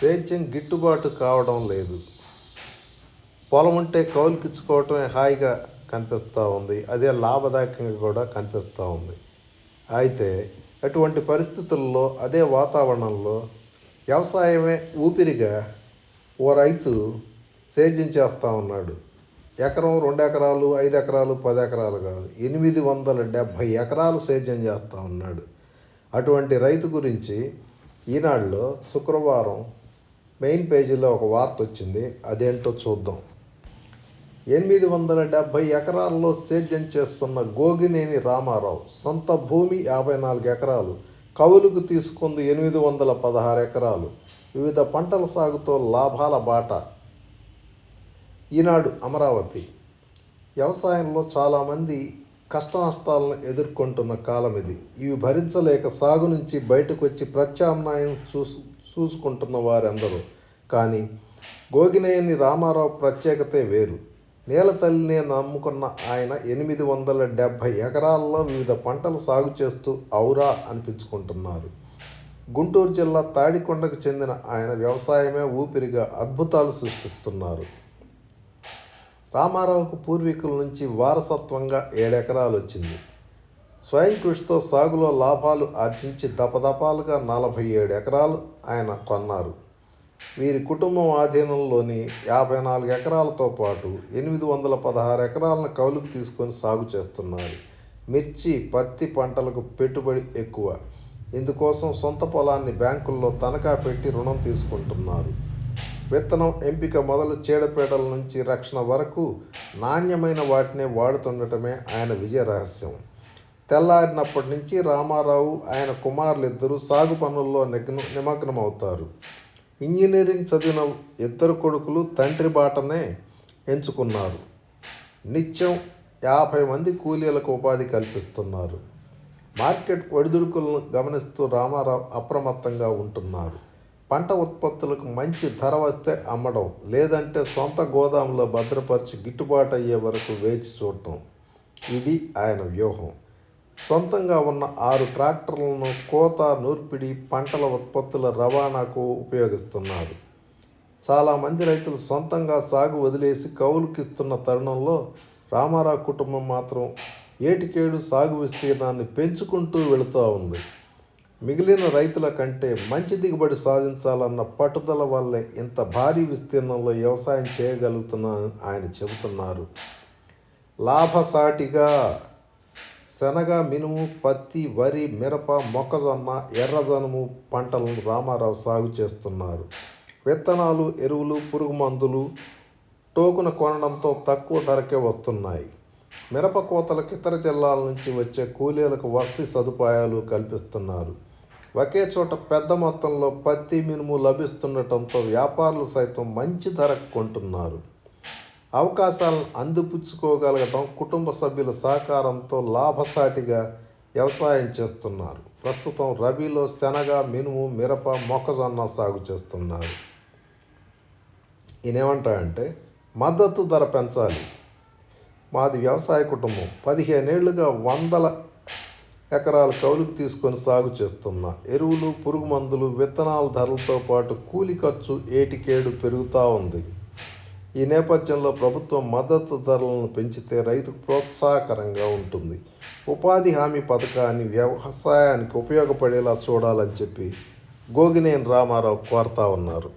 సేద్యం గిట్టుబాటు కావడం లేదు. పొలం ఉంటే కౌలుకిచ్చుకోవటమే హాయిగా కనిపిస్తూ ఉంది. అదే లాభదాయకంగా కూడా కనిపిస్తూ ఉంది. అయితే అటువంటి పరిస్థితుల్లో అదే వాతావరణంలో వ్యవసాయమే ఊపిరిగా ఓ రైతు సేద్యం చేస్తూ ఉన్నాడు. ఎకరం రెండు ఎకరాలు ఐదు ఎకరాలు పది ఎకరాలు కాదు ఎనిమిది వందల డెబ్భై ఎకరాలు సేద్యం చేస్తూ ఉన్నాడు. అటువంటి రైతు గురించి ఈనాడులో శుక్రవారం మెయిన్ పేజీలో ఒక వార్త వచ్చింది అదేంటో చూద్దాం. ఎనిమిది వందల డెబ్భై ఎకరాల్లో సేద్యం చేస్తున్న గోగినేని రామారావు సొంత భూమి యాభై నాలుగు ఎకరాలు కవులుకు తీసుకుంది ఎనిమిది వందల పదహారు ఎకరాలు వివిధ పంటల సాగుతో లాభాల బాట. ఈనాడు అమరావతి. వ్యవసాయంలో చాలామంది కష్ట నష్టాలను ఎదుర్కొంటున్న కాలం ఇది ఇవి భరించలేక సాగు నుంచి బయటకు వచ్చి ప్రత్యామ్నాయం చూసు చూసుకుంటున్న వారందరూ. కానీ గోగినేని రామారావు ప్రత్యేకతే వేరు. నేల తల్లినే నమ్ముకున్న ఆయన ఎనిమిది వందల డెబ్భై ఎకరాల్లో వివిధ పంటలు సాగు చేస్తూ ఔరా అనిపించుకుంటున్నారు. గుంటూరు జిల్లా తాడికొండకు చెందిన ఆయన వ్యవసాయమే ఊపిరిగా అద్భుతాలు సృష్టిస్తున్నారు. రామారావుకు పూర్వీకుల నుంచి వారసత్వంగా ఏడెకరాలు వచ్చింది స్వయం కృషితో సాగులో లాభాలు ఆర్జించి దపదపాలుగా నలభై ఏడు ఎకరాలు ఆయన కొన్నారు. వీరి కుటుంబం ఆధీనంలోని యాభై నాలుగు ఎకరాలతో పాటు ఎనిమిది వందల పదహారు ఎకరాలను కౌలుకు తీసుకొని సాగు చేస్తున్నారు. మిర్చి పత్తి పంటలకు పెట్టుబడి ఎక్కువ. ఇందుకోసం సొంత పొలాన్ని బ్యాంకుల్లో తనఖా పెట్టి రుణం తీసుకుంటున్నారు. విత్తనం ఎంపిక మొదలు చీడపీడల నుంచి రక్షణ వరకు నాణ్యమైన వాటినే వాడుతుండటమే ఆయన విజయ రహస్యం. తెల్లారినప్పటి నుంచి రామారావు ఆయన కుమారులిద్దరూ సాగు పనుల్లో నిగ్న నిమగ్నమవుతారు. ఇంజనీరింగ్ చదివిన ఇద్దరు కొడుకులు తండ్రి బాటనే ఎంచుకున్నారు. నిత్యం యాభై మంది కూలీలకు ఉపాధి కల్పిస్తున్నారు. మార్కెట్ ఒడిదుడుకులను గమనిస్తూ రామారావు అప్రమత్తంగా ఉంటున్నారు. పంట ఉత్పత్తులకు మంచి ధర వస్తే అమ్మడం లేదంటే సొంత గోదాంలో భద్రపరిచి గిట్టుబాటు అయ్యే వరకు వేచి చూడటం. ఇది ఆయన వ్యూహం. సొంతంగా ఉన్న ఆరు ట్రాక్టర్లను కోత నూర్పిడి పంటల ఉత్పత్తుల రవాణాకు ఉపయోగిస్తున్నారు చాలామంది రైతులు సొంతంగా సాగు వదిలేసి కౌలుకిస్తున్న తరుణంలో రామారావు కుటుంబం మాత్రం ఏటికేడు సాగు విస్తీర్ణాన్ని పెంచుకుంటూ వెళుతూ ఉంది. మిగిలిన రైతుల కంటే మంచి దిగుబడి సాధించాలన్న పట్టుదల వల్లే ఇంత భారీ విస్తీర్ణంలో వ్యవసాయం చేయగలుగుతున్నానని ఆయన చెబుతున్నారు. లాభసాటిగా శనగ మినుము పత్తి వరి మిరప మొక్కజొన్న ఎర్రజనుము పంటలను రామారావు సాగు చేస్తున్నారు. విత్తనాలు ఎరువులు పురుగు మందులు టోకున కొనడంతో తక్కువ ధరకే వస్తున్నాయి. మిరప కోతలకు ఇతర జిల్లాల నుంచి వచ్చే కూలీలకు వసతి సదుపాయాలు కల్పిస్తున్నారు. ఒకే చోట పెద్ద మొత్తంలో పత్తి మినుము లభిస్తుండటంతో వ్యాపారులు సైతం మంచి ధరకు కొంటున్నారు. అవకాశాలను అందిపుచ్చుకోగలగటం కుటుంబ సభ్యుల సహకారంతో లాభసాటిగా వ్యవసాయం చేస్తున్నారు. ప్రస్తుతం రబీలో శనగ మినుము మిరప మొక్కజొన్న సాగు చేస్తున్నారు. ఈయనేమంటాడంటే మద్దతు ధర పెంచాలి. మాది వ్యవసాయ కుటుంబం. పదిహేనేళ్ళుగా వందల ఎకరాలు కౌలుకు తీసుకొని సాగు చేస్తున్నా. ఎరువులు పురుగు మందులు విత్తనాల ధరలతో పాటు కూలి ఖర్చు ఏటికేడు పెరుగుతూ ఉంది. ఈ నేపథ్యంలో ప్రభుత్వం మద్దతు ధరలను పెంచితే రైతుకు ప్రోత్సాహకరంగా ఉంటుంది. ఉపాధి హామీ పథకాన్ని వ్యవసాయానికి ఉపయోగపడేలా చూడాలని చెప్పి గోగినేని రామారావు కోరుతా ఉన్నారు.